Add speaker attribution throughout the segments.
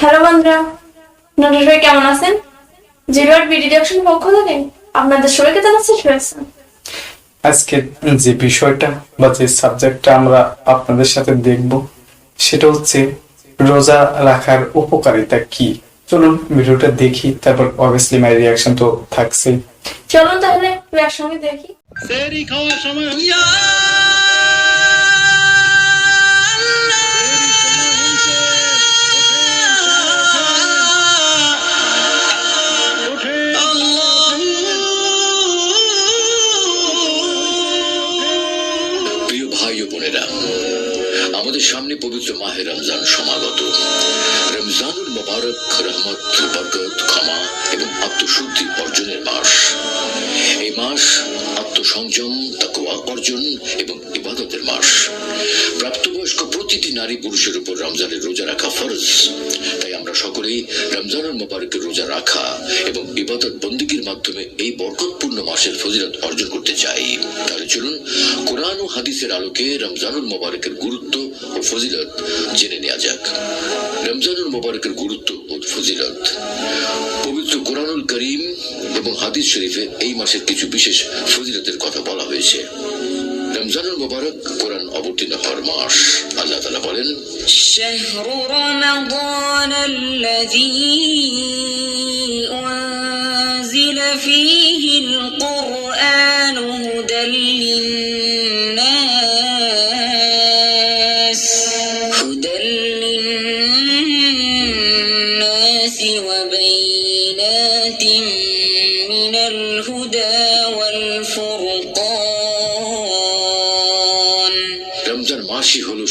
Speaker 1: Hello বন্ধুরা আপনারা সবাই কেমন আছেন? জিরোয়ার বিডি ডিডাকশন পক্ষ থেকে আপনাদের সবাইকে জানাচ্ছি শুভেচ্ছা।
Speaker 2: আজকে যে বিষয়টা বা যে সাবজেক্টটা আমরা আপনাদের সাথে দেখব সেটা হচ্ছে রোজা রাখার উপকারিতা কি? চলুন ভিডিওটা দেখি তারপর অবভিয়াসলি মাই রিয়াকশন তো থাকছে
Speaker 1: চলুন তাহলে একসঙ্গে দেখি।
Speaker 3: সেরি খাওয়ার সময়
Speaker 4: আমাদের সামনে পবিত্র মাহে রমজান সমাগত। রমজানুল মোবারক, রহমত, বরকত, ক্ষমা এবং আত্মশুদ্ধি অর্জনের মাস। এই মাস আত্মসংযম তাকুয়া অর্জন এবং ইবাদতের মাস। প্রাপ্তবয়স্ক প্রতিটি নারী পুরুষের উপর রমজানের রোজা রাখা ফরজ। আমরা সকলেই রমজানুল মোবারকের রোজা রাখা এবং ইবাদত বন্দিগির মাধ্যমে এই বরকতপূর্ণ মাসের ফজিলত অর্জন করতে চাই। তাহলে চলুন কোরআন ও হাদিসের আলোকে রমজানুল মোবারকের গুরুত্ব ও ফজিলত জেনে নেওয়া যাক। রমজানুল মোবারকের গুরুত্ব ও ফজিলত। পবিত্র কোরআনুল করিম এবং হাদিস শরীফে এই মাসের কিছু বিশেষ ফজিলতের কথা বলা হয়েছে। রমজানুল মোবারক কোরআন অবতীর্ণ হওয়ার মাস আল্লাহ তালা বলেন
Speaker 5: شهر رمضان الذي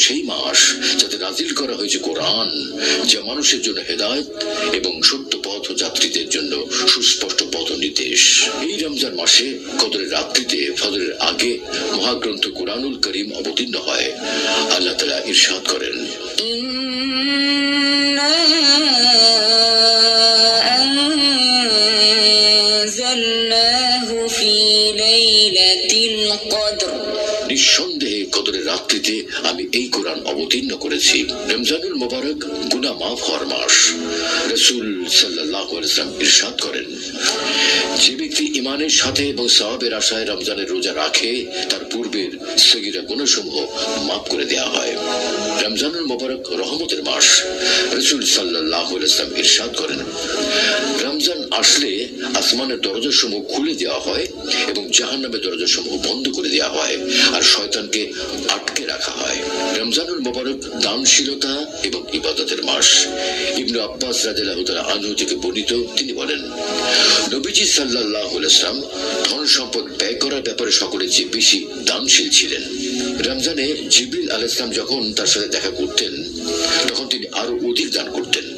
Speaker 4: সেই মাস যাতে নাজিল করা হয়েছে কোরআন, যা মানুষের জন্য হেদায়ত এবং সত্য পথ যাত্রীদের জন্য সুস্পষ্ট পথ নির্দেশ। এই রমজান মাসে কদরের রাত্রিতে ফদরের আগে মহাগ্রন্থ কোরআনুল করিম অবতীর্ণ হয়। আল্লাহ তালা ইরশাদ করেন। নিঃসন্দেহে কদরের রাত্রিতে আমি এই কোরআন অবতীর্ণ করেছি। রমজানুল মোবারক গুনা মাফ হওয়ার মাস। রসুল সাল্লাহ ইসলাম ইরশাদ করেন। যে ব্যক্তি ইমানের সাথে এবং সাহাবের আশায় রমজানের রোজা রাখে, তার পূর্বের সগিরা গুণসমূহ মাফ করে দেওয়া হয়। রমজানুল মোবারক রহমতের মাস। রসুল সাল্লাহ ইসলাম ইরশাদ করেন। রমজান আসলে আসমানের দরজাসমূহ খুলে দেওয়া হয় এবং জাহান্নামের দরজাসমূহ বন্ধ করে দেওয়া হয় আর শয়তানকে আটকে রাখা হয়। রমজানুল মোবারক দানশীলতা এবং ইবাদতের মাস। ইবনু আব্বাস রাদিয়াল্লাহু তাআলা আনহু থেকে বর্ণিত, তিনি বলেন, নবীজি সাল্লাল্লাহু আলাইহি সাল্লাম ধন সম্পদ ব্যয় করার ব্যাপারে সকলের চেয়ে বেশি দানশীল ছিলেন। রমজানে জিবরিল আলাইহিস সালাম যখন তার সাথে দেখা করতেন, তখন তিনি আরও অধিক দান করতেন।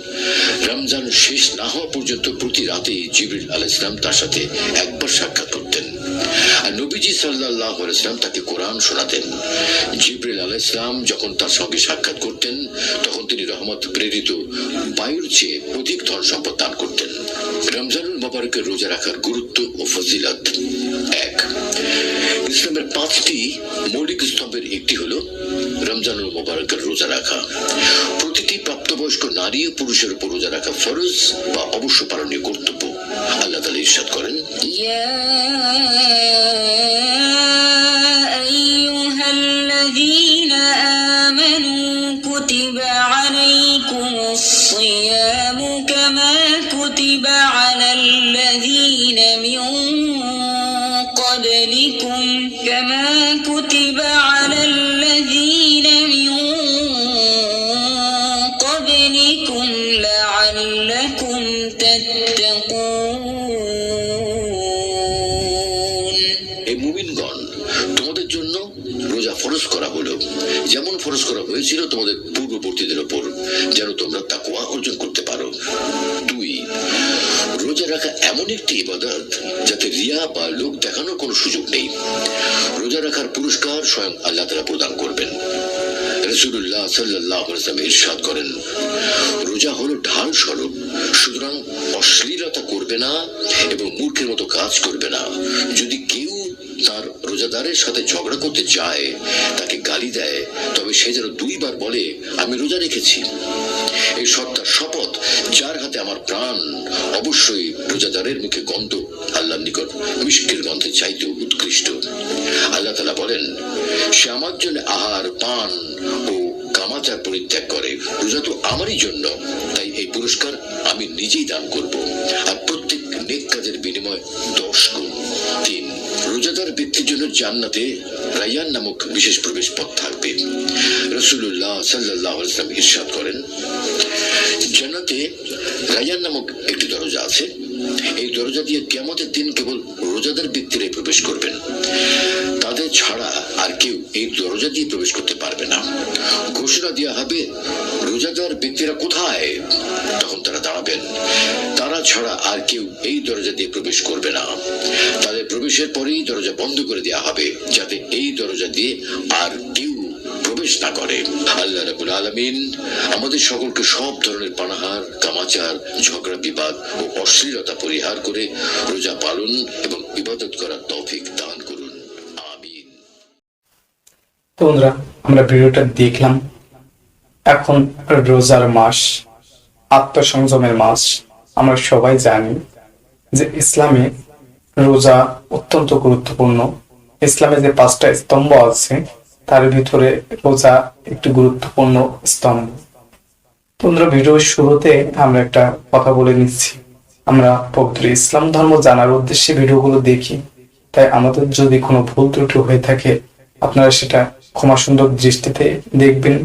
Speaker 4: রমজান শেষ না হওয়া পর্যন্ত প্রতি রাতে জিবরিল আলাইহিস সালাম তার সাথে একবার সাক্ষাৎ করতেন। আর নবীজি সাল্লাহ ইসলাম তাকে কোরআন শোনাতেন। জিবরিল আলাহ ইসলাম যখন তার সঙ্গে সাক্ষাৎ করতেন, তখন তিনি রহমত প্রেরিত বায়ুর চেয়ে অধিক ধন সম্পদ দান করতেন। রমজানুল মোবারকের রোজা রাখার গুরুত্ব ও ফজিলত। ইসলামের পাঁচটি মৌলিক স্তম্ভের একটি হলো রমজানুল মোবারকের রোজা রাখা। প্রতিটি প্রাপ্তবয়স্ক নারী ও পুরুষের উপর রোজা রাখা ফরজ বা অবশ্য পালনীয় কর্তব্য। আল্লাহ তালা ইরশাদ করেন
Speaker 5: كما كتب على الذين من قبلكم لعلكم تتقون
Speaker 4: এই মুমিনগণ তোমাদের জন্য রোজা ফরজ করা হলো যেমন ফরজ করা হয়েছিল তোমাদের পূর্ববর্তীদের ওপর যেন তোমরা তাকওয়া অর্জন করতে পারো। দুই, রোজা রাখা এমন একটি ইবাদত যাতে রিয়া বা লোক দেখানোর কোনো সুযোগ নেই। রোজা রাখার পুরস্কার স্বয়ং আল্লাহ তারা প্রদান করবেন। রসুল্লাহ সাল্লাহ ইরশাদ করেন, রোজা হলো ঢাল স্বরূপ, সুতরাং অশ্লীলতা করবে না এবং মূর্খের মতো কাজ করবে না। যদি কেউ তার রোজাদারের সাথে ঝগড়া করতে যায়, তাকে গালি দেয়, তবে সে যেন দুইবার বলে, আমি রোজা রেখেছি। এই সত্তার শপথ, যার হাতে আমার প্রাণ, অবশ্যই রোজাদারের মুখে গন্ধ, আল্লাহর নিকট মিষ্টির গন্ধে চাইতে উৎকৃষ্ট। আল্লাহ তালা বলেন, সে আমার জন্য আহার, পান ও কামাচার পরিত্যাগ করে। রোজা তো আমারই জন্য, তাই এই পুরস্কার আমি নিজেই দান করব। আর প্রত্যেক নেক কাজের বিনিময় দশ গুণ রোজাদার ব্যক্তির জন্য জান্নাতে রায়ান নামক বিশেষ প্রবেশ পথ থাকবে রসুল্লাহ সাল্লাহ ইরশাদ করেন, জান্নাতে রায়ান নামক একটি দরজা আছে। এই দরজা দিয়ে কেমতের দিন কেবল রোজাদার ব্যক্তিরাই প্রবেশ করবেন। তাদের ছাড়া আর কেউ এই দরজা দিয়ে প্রবেশ করতে পারবে না। ঘোষণা দেওয়া হবে রোজাদার ব্যক্তিরা কোথায়? তখন তারা দাঁড়াবেন। তারা ছাড়া আর কেউ এই দরজা দিয়ে প্রবেশ করবে না। তাদের প্রবেশের পরেই দরজা বন্ধ করে দেওয়া হবে, যাতে এই দরজা দিয়ে আর কেউ প্রবেশ না করে। আল্লাহ রাবুল আলমিন আমাদের সকলকে সব ধরনের পানাহার, কামাচার, ঝগড়া বিবাদ ও অশ্লীলতা পরিহার করে রোজা পালন এবং ইবাদত করার তৌফিক দান করুন। আমিন।
Speaker 2: বন্ধুরা, আমরা ভিডিওটা দেখলাম। এখন রোজার মাস, আত্মসংযমের মাস, আমরা সবাই জানি যে ইসলামে রোজা অত্যন্ত গুরুত্বপূর্ণ। ইসলামে যে পাঁচটা স্তম্ভ আছে, তার ভিতরে রোজা একটি গুরুত্বপূর্ণ স্তম্ভ। তো বন্ধুরা, ভিডিওর শুরুতে আমরা একটা কথা বলে নিচ্ছি। আমরা পবিত্র ইসলাম ধর্ম জানার উদ্দেশ্যে ভিডিওগুলো দেখি। তাই আমাদের যদি কোনো ভুল ত্রুটি হয়ে থাকে, আপনারা সেটা ক্ষমা সুন্দর দৃষ্টিতে দেখবেন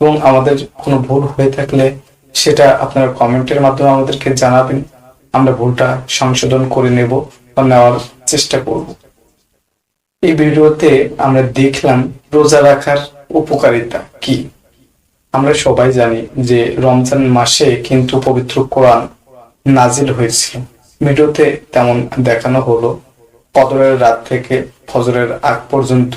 Speaker 2: এবং আমাদের কোনো ভুল হয়ে থাকলে সেটা আপনারা কমেন্টের মাধ্যমে আমাদেরকে জানাবেন। আমরা ভুলটা সংশোধন করে নেব বা নেওয়ার চেষ্টা করব। এই ভিডিওতে আমরা দেখলাম রোজা রাখার উপকারিতা কি? আমরা সবাই জানি যে রমজান মাসে কিন্তু পবিত্র কোরআন নাজিল হয়েছিল। ভিডিওতে তেমন দেখানো হলো। কদরের রাত থেকে ফজরের আগ পর্যন্ত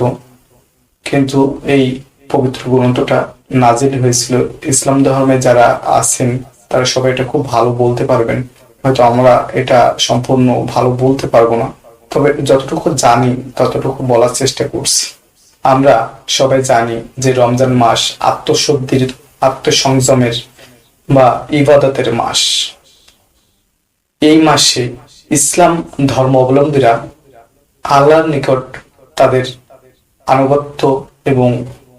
Speaker 2: কিন্তু এই পবিত্র গ্রন্থটা নাজিল হয়েছিল। ইসলাম ধর্মে যারা আছেন, তারা সবাই এটা খুব ভালো বলতে পারবেন। হয়তো আমরা এটা সম্পূর্ণ ভালো বলতে পারব না। তবে যতটুকু জানি, ততটুকু বলার চেষ্টা করছি। আমরা সবাই জানি যে রমজান মাস আত্মশুদ্ধির, আত্মসংযমের বা ইবাদতের মাস। এই মাসে ইসলাম ধর্ম অবলম্বীরা আল্লাহর নিকট তাদের আনুগত্য এবং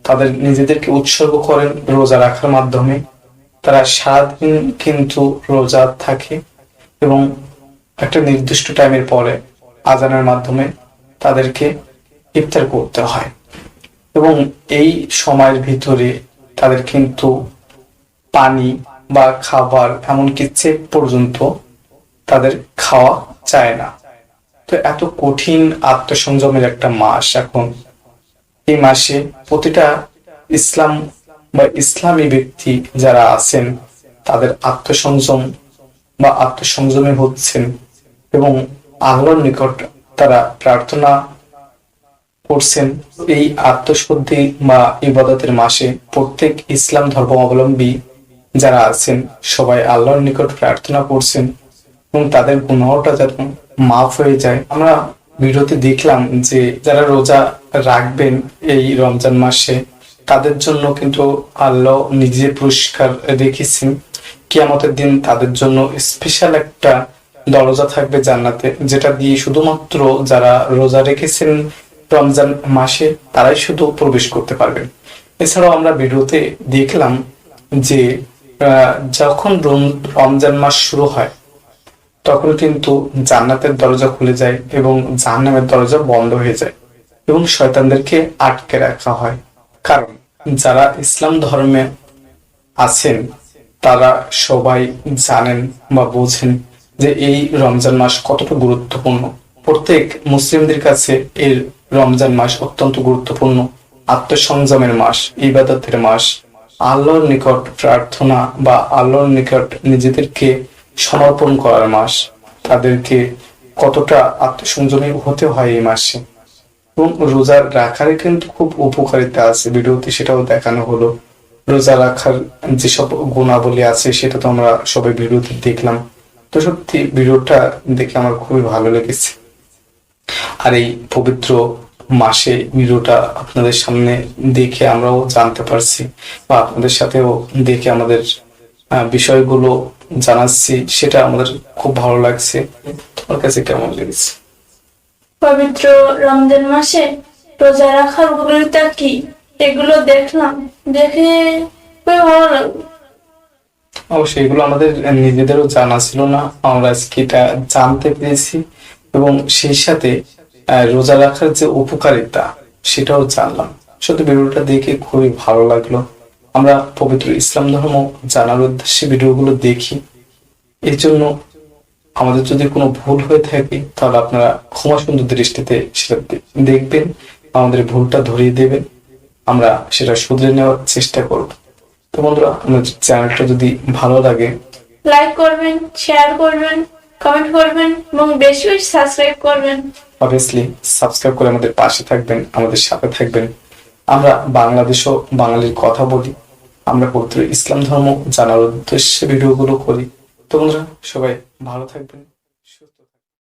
Speaker 2: তাদের নিজেদেরকে উৎসর্গ করেন রোজা রাখার মাধ্যমে। তারা সারাদিন কিন্তু রোজা থাকে এবং একটা নির্দিষ্ট টাইমের পরে আজানের মাধ্যমে তাদেরকে ইফতার করতে হয়। এবং এই সময়ের ভিতরে তাদের কিন্তু পানি বা খাবার এমনকি চেক পর্যন্ত তাদের খাওয়া চায় না। তো এত কঠিন আত্মসংযমের একটা মাস এখন এই মাসে প্রতিটা ইসলাম বা ইসলামী ব্যক্তি যারা আছেন, তাদের আত্মসংযম বা আত্মসংযমে হচ্ছেন এবং আল্লাহর নিকট তারা প্রার্থনা করছেন। এই আত্মশুদ্ধি বা ইবাদতের মাসে প্রত্যেক ইসলাম ধর্মাবলম্বী যারা আছেন, সবাই আল্লাহর নিকট প্রার্থনা করছেন এবং তাদের গুণটা যেন মাফ হয়ে যায়। আমরা ভিডিওতে দেখলাম যে যারা রোজা রাখবেন এই রমজান মাসে, তাদের জন্য কিন্তু আল্লাহ নিজে পুরস্কার রেখেছেন। কিয়ামতের দিন তাদের জন্য স্পেশাল একটা দরজা থাকবে জান্নাতে, যেটা দিয়ে শুধুমাত্র যারা রোজা রেখেছেন রমজান মাসে, তারাই শুধু প্রবেশ করতে পারবেন। এছাড়াও আমরা ভিডিওতে দেখলাম যে যখন রম- রমজান মাস শুরু হয় তখন কিন্তু জান্নাতের দরজা খুলে যায় এবং জাহান্নামের দরজা বন্ধ হয়ে যায় এবং শয়তানদেরকে আটকে রাখা হয়। কারণ যারা ইসলাম ধর্মে আছেন, তারা সবাই জানেন বা বোঝেন যে এই রমজান মাস কতটা গুরুত্বপূর্ণ। প্রত্যেক মুসলিমদের কাছে এই রমজান মাস অত্যন্ত গুরুত্বপূর্ণ। আত্মসংযমের মাস, ইবাদতের মাস, আল্লাহর নিকট প্রার্থনা বা আল্লাহর নিকট নিজেদেরকে সমর্পণ করার মাস। তাদেরকে কতটা আত্মসংযমী হতে হয় এই মাসে? এবং রোজা রাখার কিন্তু খুব উপকারিতা আছে। ভিডিওতে সেটাও দেখানো হলো। রোজা রাখার যেসব গুণাবলী আছে, সেটা তো আমরা সবাই ভিডিওতে দেখলাম। তো সত্যি ভিডিওটা দেখে আমার খুবই ভালো লেগেছে। আর এই পবিত্র মাসে ভিডিওটা আপনাদের সামনে দেখে আমরাও জানতে পারছি বা আপনাদের সাথেও দেখে আমাদের বিষয়গুলো জানাচ্ছি সেটা আমাদের খুব ভালো লাগছে। তোমার কাছে কেমন লেগেছে?
Speaker 1: পবিত্র রমজান মাসে রোজা রাখার উপকারিতা কি? এগুলো দেখলাম দেখে খুবই ভালো লাগল।
Speaker 2: অবশ্যই এগুলো আমাদের নিজেদেরও জানা ছিল না আমরা আজকে এটা জানতে পেরেছি এবং সেই সাথে রোজা রাখার যে উপকারিতা সেটাও জানলাম। সত্যি ভিডিওটা দেখে খুবই ভালো লাগল। আমরা পবিত্র ইসলাম ধর্ম জানার উদ্দেশ্যে ভিডিওগুলো দেখি। এই জন্য আমাদের যদি কোনো ভুল হয়ে থাকে তাহলে আপনারা ক্ষমা সুন্দর দৃষ্টিতে সেটা দেখবেন আমাদের ভুলটা ধরিয়ে দেবেন। আমরা সেটা শুধরে নেওয়ার চেষ্টা করব। তো বন্ধুরা আমাদের চ্যানেলটা যদি ভালো লাগে
Speaker 1: লাইক করবেন শেয়ার করবেন কমেন্ট করবেন এবং বেশি বেশি সাবস্ক্রাইব করবেন।
Speaker 2: অবভিয়াসলি সাবস্ক্রাইব করে আমাদের পাশে থাকবেন আমাদের সাথে থাকবেন। আমরা বাংলাদেশ ও বাঙালির কথা বলি। আমরা পবিত্র ইসলাম ধর্ম জানার উদ্দেশ্যে ভিডিওগুলো করি। তো বন্ধুরা সবাই ভালো থাকবেন।